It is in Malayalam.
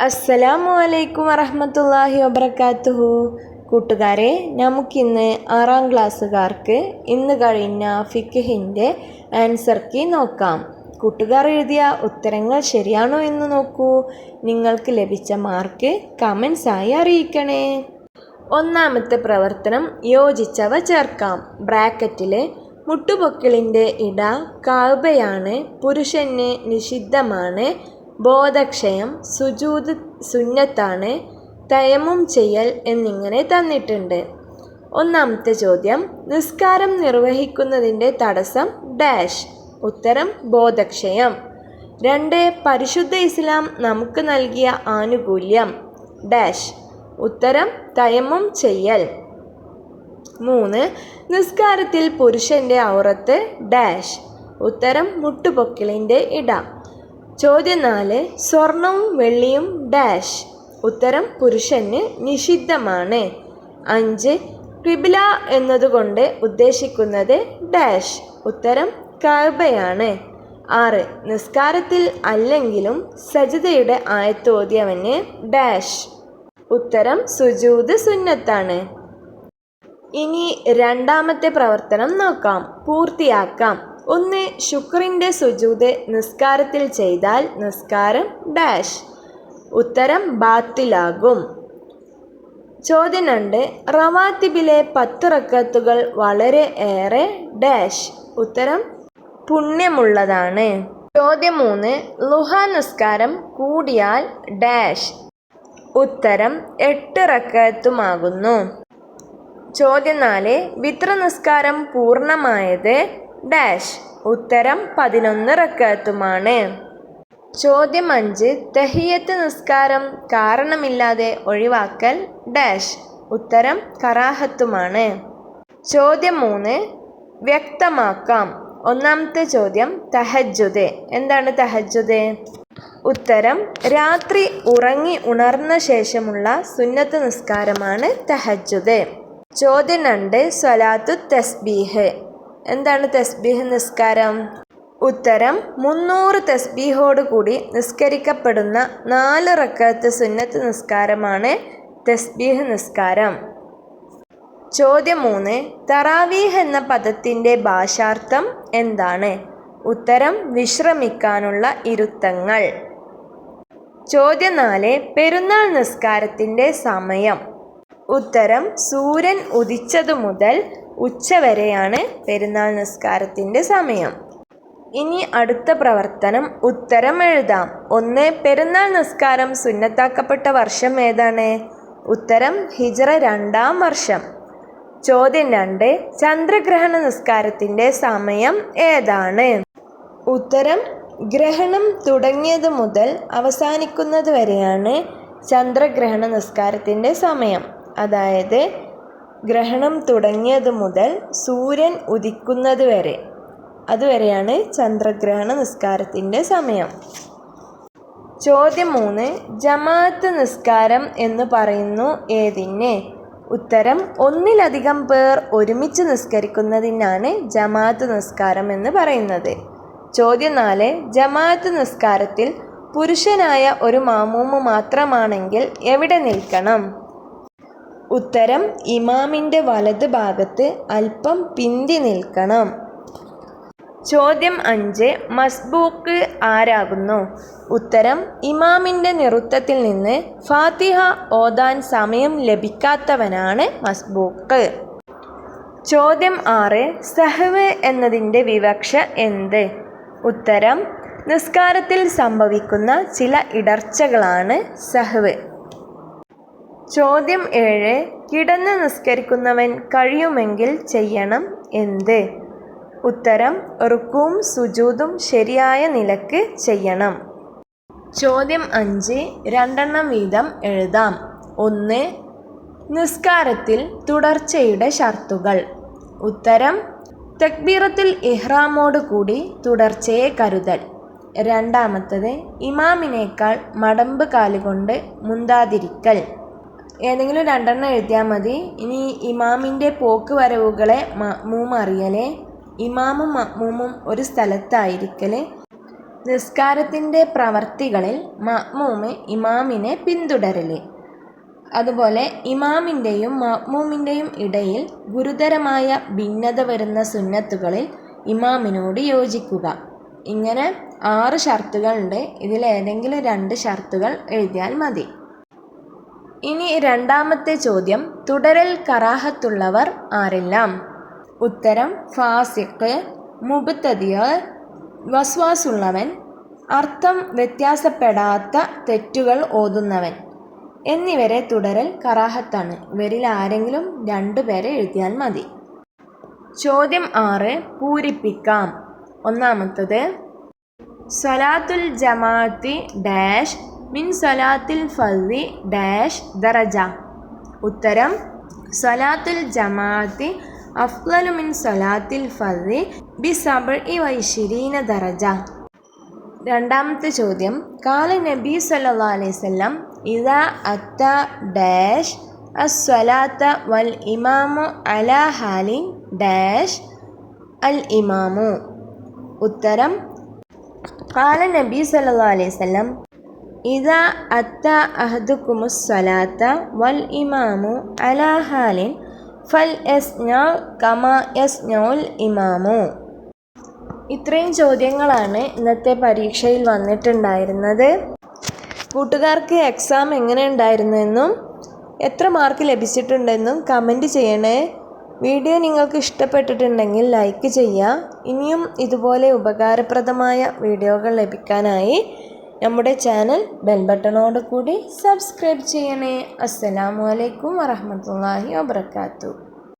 അസ്സലാമു അലൈക്കും വറഹമത്തല്ലാഹി വബർക്കാത്തുഹു കൂട്ടുകാരെ നമുക്കിന്ന് ആറാം ക്ലാസ്സുകാർക്ക് ഇന്ന് കഴിഞ്ഞ ഫിക്കഹിന്റെ ആൻസർ കീ നോക്കാം. കൂട്ടുകാർ എഴുതിയ ഉത്തരങ്ങൾ ശരിയാണോ എന്ന് നോക്കൂ. നിങ്ങൾക്ക് ലഭിച്ച മാർക്ക് കമൻസായി അറിയിക്കണേ. ഒന്നാമത്തെ പ്രവർത്തനം യോജിച്ചവ ചേർക്കാം. ബ്രാക്കറ്റിലെ മുട്ടുപൊക്കിളിന്റെ ഇട കാബയാണ് പുരുഷന് നിഷിദ്ധമാണ് ബോധക്ഷയം സുജൂത് സുന്നത്താണ് തയമും ചെയ്യൽ എന്നിങ്ങനെ തന്നിട്ടുണ്ട്. ഒന്നാമത്തെ ചോദ്യം നിസ്കാരം നിർവഹിക്കുന്നതിന്റെ തടസ്സം ഡാഷ്. ഉത്തരം ബോധക്ഷയം. രണ്ട് പരിശുദ്ധ ഇസ്ലാം നമുക്ക് നൽകിയ ആനുകൂല്യം ഡാഷ്. ഉത്തരം തയമും ചെയ്യൽ. മൂന്ന് നിസ്കാരത്തിൽ പുരുഷന്റെ ഔറത്ത് ഡാഷ്. ഉത്തരം മുട്ടുപൊക്കിളിന്റെ ഇട. ചോദ്യം നാല് സ്വർണവും വെള്ളിയും ഡാഷ്. ഉത്തരം പുരുഷന് നിഷിദ്ധമാണ്. അഞ്ച് ക്രിബില എന്നതുകൊണ്ട് ഉദ്ദേശിക്കുന്നത് ഡാഷ്. ഉത്തരം കഅബയാണ് ആറ് നിസ്കാരത്തിൽ അല്ലെങ്കിലും സജിതയുടെ ആയത്തോദ്യവന് ഡാഷ്. ഉത്തരം സുജൂത് സുന്നത്താണ്. ഇനി രണ്ടാമത്തെ പ്രവർത്തനം നോക്കാം. പൂർത്തിയാക്കാം. ഒന്ന് ശുക്രിന്റെ സുജൂത് നിസ്കാരത്തിൽ ചെയ്താൽ നിസ്കാരം ഡാഷ്. ഉത്തരം ബാത്തിലാകും. ചോദ്യം രണ്ട് റവാത്തിബിലെ പത്ത് റക്കത്തുകൾ വളരെ ഏറെ ഡാഷ്. ഉത്തരം പുണ്യമുള്ളതാണ്. ചോദ്യം മൂന്ന് ലുഹ നിസ്കാരം കൂടിയാൽ ഡാഷ്. ഉത്തരം എട്ട് റക്കത്തുമാകുന്നു. ചോദ്യം നാല് വിത്ര നിസ്കാരം പൂർണമായത് ഡാഷ്. ഉത്തരം പതിനൊന്ന് റക്കാത്തുമാണ്. ചോദ്യം അഞ്ച്. തഹിയത്ത് നിസ്കാരം കാരണമില്ലാതെ ഒഴിവാക്കൽ ഡാഷ്. ഉത്തരം കറാഹത്തുമാണ്. ചോദ്യം മൂന്ന്. വ്യക്തമാക്കാം. ഒന്നാമത്തെ ചോദ്യം തഹജുദ് എന്താണ് തഹജുദ് ഉത്തരം രാത്രി ഉറങ്ങി ഉണർന്ന ശേഷമുള്ള സുന്നത്ത് നിസ്കാരമാണ് തഹജുദ് ചോദ്യം രണ്ട്. സ്വലാത്തു തസ്ബീഹ്. എന്താണ് തസ്ബീഹ് നിസ്കാരം? ഉത്തരം മുന്നൂറ് തസ്ബീഹോട് കൂടി നിസ്കരിക്കപ്പെടുന്ന നാല് റക്കത്ത് സുന്നത്ത് നിസ്കാരമാണ് തസ്ബീഹ് നിസ്കാരം. ചോദ്യം മൂന്ന് തറാവീഹ് എന്ന പദത്തിന്റെ ഭാഷാർത്ഥം എന്താണ്? ഉത്തരം വിശ്രമിക്കാനുള്ള ഇരുത്തങ്ങൾ. ചോദ്യം നാല് പെരുന്നാൾ നിസ്കാരത്തിന്റെ സമയം. ഉത്തരം സൂര്യൻ ഉദിച്ചതു മുതൽ ഉച്ചവരെയാണ് പെരുന്നാൾ നിസ്കാരത്തിന്റെ സമയം. ഇനി അടുത്ത പ്രവർത്തനം ഉത്തരം എഴുതാം. ഒന്ന് പെരുന്നാൾ നിസ്കാരം സുന്നത്താക്കപ്പെട്ട വർഷം ഏതാണ്? ഉത്തരം ഹിജറ രണ്ടാം വർഷം. ചോദ്യം രണ്ട് ചന്ദ്രഗ്രഹണ നിസ്കാരത്തിന്റെ സമയം ഏതാണ്? ഉത്തരം ഗ്രഹണം തുടങ്ങിയത് മുതൽ അവസാനിക്കുന്നത് വരെയാണ് ചന്ദ്രഗ്രഹണ നിസ്കാരത്തിന്റെ സമയം. അതായത് ഗ്രഹണം തുടങ്ങിയത് മുതൽ സൂര്യൻ ഉദിക്കുന്നത് വരെ അതുവരെയാണ് ചന്ദ്രഗ്രഹണ നിസ്കാരത്തിന്റെ സമയം. ചോദ്യം മൂന്ന് ജമാഅത്ത് നിസ്കാരം എന്ന് പറയുന്നു ഏതിനെ? ഉത്തരം ഒന്നിലധികം പേർ ഒരുമിച്ച് നിസ്കരിക്കുന്നതിനാണ് ജമാഅത്ത് നിസ്കാരം എന്ന് പറയുന്നത്. ചോദ്യം നാല് ജമാഅത്ത് നിസ്കാരത്തിൽ പുരുഷനായ ഒരു മാമൂമ് മാത്രമാണെങ്കിൽ എവിടെ നിൽക്കണം? ഉത്തരം ഇമാമിന്റെ വലത് ഭാഗത്ത് അല്പം പിന്തി നിൽക്കണം. ചോദ്യം അഞ്ച് മസ്ബൂക്ക് ആരാകുന്നു? ഉത്തരം ഇമാമിന്റെ നിറുത്തത്തിൽ നിന്ന് ഫാത്തിഹ ഓതാൻ സമയം ലഭിക്കാത്തവനാണ് മസ്ബൂക്ക്. ചോദ്യം ആറ് സഹവ് എന്നതിന്റെ വിവക്ഷ എന്ത്? ഉത്തരം നിസ്കാരത്തിൽ സംഭവിക്കുന്ന ചില ഇടർച്ചകളാണ് സഹവ്. ചോദ്യം ഏഴ് കിടന്ന് നിസ്കരിക്കുന്നവൻ കഴിയുമെങ്കിൽ ചെയ്യണം എന്ത്? ഉത്തരം റുക്കും സുജൂതും ശരിയായ നിലയ്ക്ക് ചെയ്യണം. ചോദ്യം അഞ്ച് രണ്ടെണ്ണം വീതം എഴുതാം. ഒന്ന് നിസ്കാരത്തിൽ തുടർച്ചയുടെ ഷർത്തുകൾ. ഉത്തരം തക്ബീറത്തിൽ ഇഹ്റാമോട് കൂടി തുടർച്ചയെ കരുതൽ. രണ്ടാമത്തത് ഇമാമിനേക്കാൾ മടമ്പ് കാലുകൊണ്ട് മുന്താതിരിക്കൽ. ഏതെങ്കിലും രണ്ടെണ്ണം എഴുതിയാൽ മതി. ഇനി ഇമാമിന്റെ പോക്ക് വരവുകളെ മഅ്മൂം അറിയലേ ഇമാമും മഅ്മൂമും ഒരു സ്ഥലത്തായിരിക്കൽ നിസ്കാരത്തിന്റെ പ്രവർത്തികളിൽ മഅ്മൂമ് ഇമാമിനെ പിന്തുടരൽ അതുപോലെ ഇമാമിന്റെയും മഅ്മൂമിന്റെയും ഇടയിൽ ഗുരുതരമായ ഭിന്നത വരുന്ന സുന്നത്തുകളിൽ ഇമാമിനോട് യോജിക്കുക. ഇങ്ങനെ ആറ് ഷർത്തുകളുണ്ട് ഇതിലേതെങ്കിലും രണ്ട് ഷർത്തുകൾ എഴുതിയാൽ മതി. ഇനി രണ്ടാമത്തെ ചോദ്യം തുടരൽ കറാഹത്തുള്ളവർ ആരെല്ലാം? ഉത്തരം ഫാസിഖ് മുബത്തതിയർ വസ്വാസുള്ളവൻ അർത്ഥം വ്യത്യാസപ്പെടാത്ത തെറ്റുകൾ ഓതുന്നവൻ. എന്നിവരെ തുടരൽ കറാഹത്താണ്. ഇവരിൽ ആരെങ്കിലും രണ്ടുപേരെ എഴുതിയാൽ മതി. ചോദ്യം ആറ് പൂരിപ്പിക്കാം. ഒന്നാമത്തത് സലാത്തുൽ ജമാഅത്തി ഡാഷ് മിൻ സലാത്തിൽ ഫർദി ഡാഷ് ദറജ. ഉത്തരം സലാത്തുൽ ജമാഅത്തി അഫ്ലു മിൻ സലാത്തിൽ ഫർദി ബി സബർ ഇ വൈഷിരീന ദറജ. രണ്ടാമത്തെ ചോദ്യം കാല നബി സല്ലാ അലൈവല്ലം ഇതാ അത്ത ഡാഷ് അസ്വലാത്ത വൽ ഇമാമു അല ഹാലിൻ ഡാഷ് അൽ ഇമാമു. ഉത്തരം കാല നബി സല്ലാ അലൈവല്ലം ഇതാ അത്ത അഹദുക്കുമുസ്സലാത്ത വൽ ഇമാമു അലാ ഫൽ എസ് കമ എസ് ഇമാമു. ഇത്രയും ചോദ്യങ്ങളാണ് ഇന്നത്തെ പരീക്ഷയിൽ വന്നിട്ടുണ്ടായിരുന്നത്. കൂട്ടുകാർക്ക് എക്സാം എങ്ങനെ ഉണ്ടായിരുന്നെന്നും എത്ര മാർക്ക് ലഭിച്ചിട്ടുണ്ടെന്നും കമന്റ് ചെയ്യണേ. വീഡിയോ നിങ്ങൾക്ക് ഇഷ്ടപ്പെട്ടിട്ടുണ്ടെങ്കിൽ ലൈക്ക് ചെയ്യുക. ഇനിയും ഇതുപോലെ ഉപകാരപ്രദമായ വീഡിയോകൾ ലഭിക്കാനായി നമ്മുടെ ചാനൽ ബെൽ ബട്ടണോട് കൂടി സബ്സ്ക്രൈബ് ചെയ്യണേ. അസ്സലാമു അലൈക്കും വറഹമത്തല്ലാഹി വബർക്കാത്തു